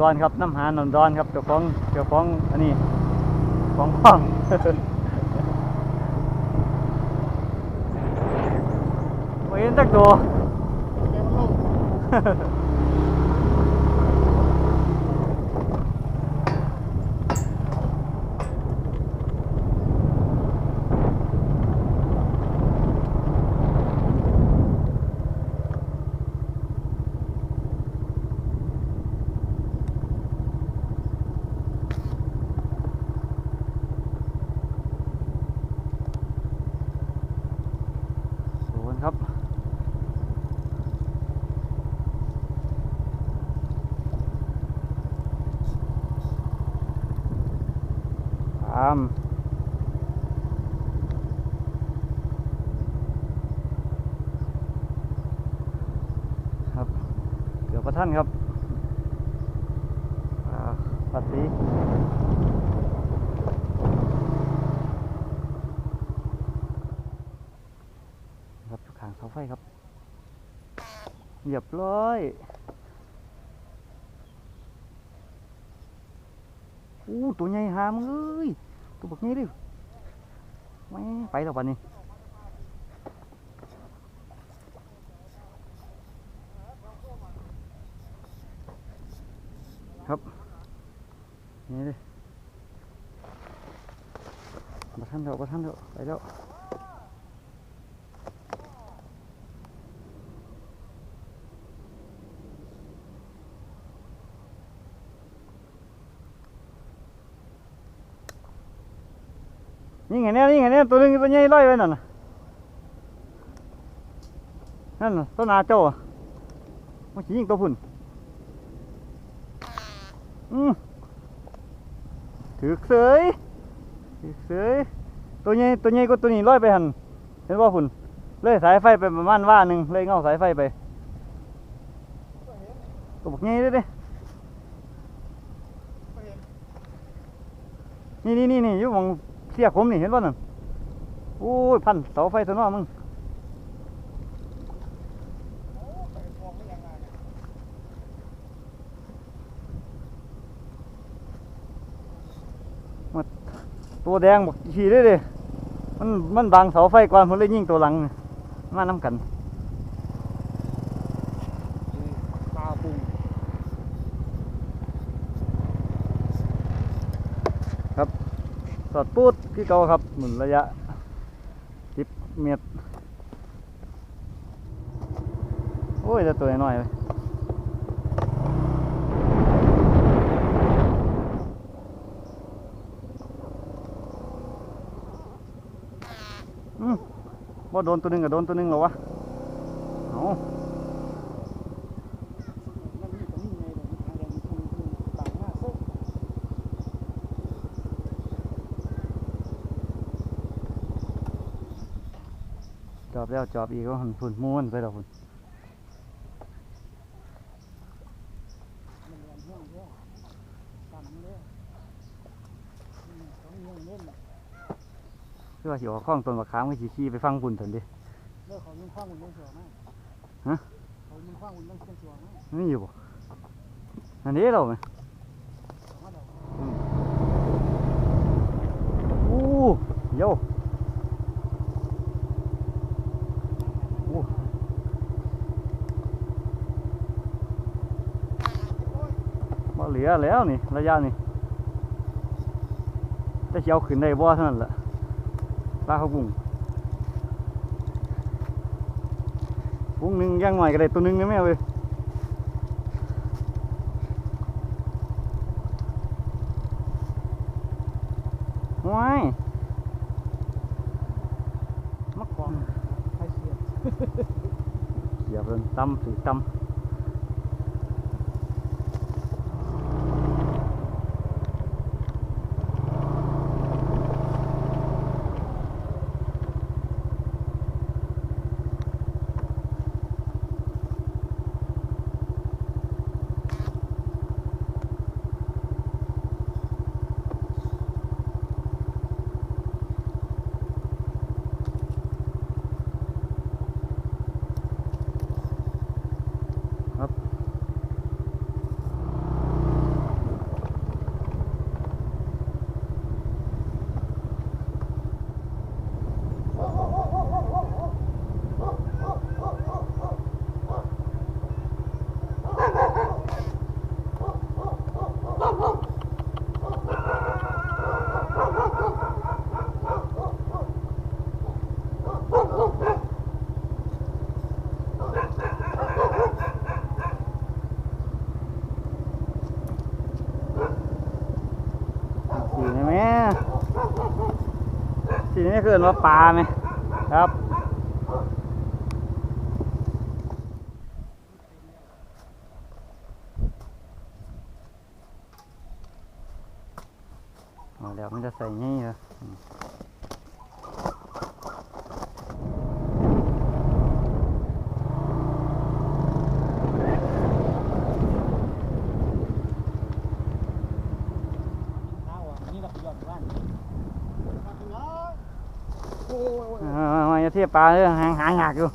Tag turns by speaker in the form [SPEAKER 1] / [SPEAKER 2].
[SPEAKER 1] ดอนครับน้ำหานนดอนครับเจ้าของเจ้าของอันนี้ของข้องโอ้ยเห็นจักตัว
[SPEAKER 2] เดี๋ยวมันลง
[SPEAKER 1] ศูนย์ครับ ตามครับเกือบประท่านครับอ่าปัดสีครับขางเสาไฟครับเรียบร้อยอู้ตัวใหญ่หามงเอ้ย ตัวบักนี้ดิแม่ไปแล้วปันนี้ครับนี่ดิมาทันเถอะมาทันเถอะไปแล้ว นี่ไงเนี่ยนี่ไงเนี่ยตัวนึงตัวใหญ่ลอยไว้นั่นน่ะนั่นนะตัวหนาโจ้มันยิงตัวพุ่นอืมถือเสยถือเสยตัวใหญ่ตัวใหญ่ก็ตัวนี้ลอยไปหันเห็นว่าพุ่นเลยสายไฟไปประมาณว่าหนึ่งเลยเงาสายไฟไปตัวบักใหญ่เลยเด้นี่นี่นี่นี่ยู่หมอง สียผมนี่เห็นป่ะนั่นโอ้ยพันเสาไฟตัวน้อมึง
[SPEAKER 2] มองไม่ยังไง
[SPEAKER 1] ตัวแดงบอกขี่ได้เลยมันมันบังเสาไฟก่อนผมเลยยิงตัวหลังนี่มาน้ำกัน
[SPEAKER 2] ปลาปุง
[SPEAKER 1] ส อดปูดที่เก่าครับ หมุนระยะสิบเมตร โอ้ยแต่ตัวน้อยเลยอืมว่าโดนตัวหนึงกับโดนตัวหนึงเหรอวะ เอา
[SPEAKER 2] มันมีตัวนี้ไงเดี๋ยวมันทางแดงมันคือต่างหน้าโซ่
[SPEAKER 1] จอบแล้วจอบอีกก็หันฝุ่นม้วนไปแล้วฝุ่น
[SPEAKER 2] มันเรียนห่วงเยอะต่ำเลยอืมต้องเงี้ยเล่น
[SPEAKER 1] คือว่าสิออกข้องต้นมะขามก็ขี่ขี่ไปฟังฝุ่นเถอะดิ
[SPEAKER 2] เลิกเขายิงคว้างหุ่นยังเสือมาก
[SPEAKER 1] ฮะ
[SPEAKER 2] เขายิงคว้างหุ่นยังเสือเสือมาก
[SPEAKER 1] ไม่อยู่บ่อันนี้เราไหม
[SPEAKER 2] เอามาเดี๋ยว
[SPEAKER 1] อู้โยอู้บ่ เหลือแล้วนี่ระยะนี่แต่สิเชียวขึ้นได้บ่เท่านั้นแหละปลาเขากุ้งกุ้งหนึ่งย่างหน่อยก็ได้ตัวหนึ่งนะแม่เว้ยว้ายมักกอง
[SPEAKER 2] ใครเสีย
[SPEAKER 1] เหยียบเลยตำถือตำ ม่ทีนี้คือว่าปลาไหมครับเอาเดี๋ยวมันจะใส่นี่เหรออืม
[SPEAKER 2] เอาอะนี่เราไปหย่อนบ้าน
[SPEAKER 1] เออ มาจะเทียบปลาเรื่อหางหางหักอยู่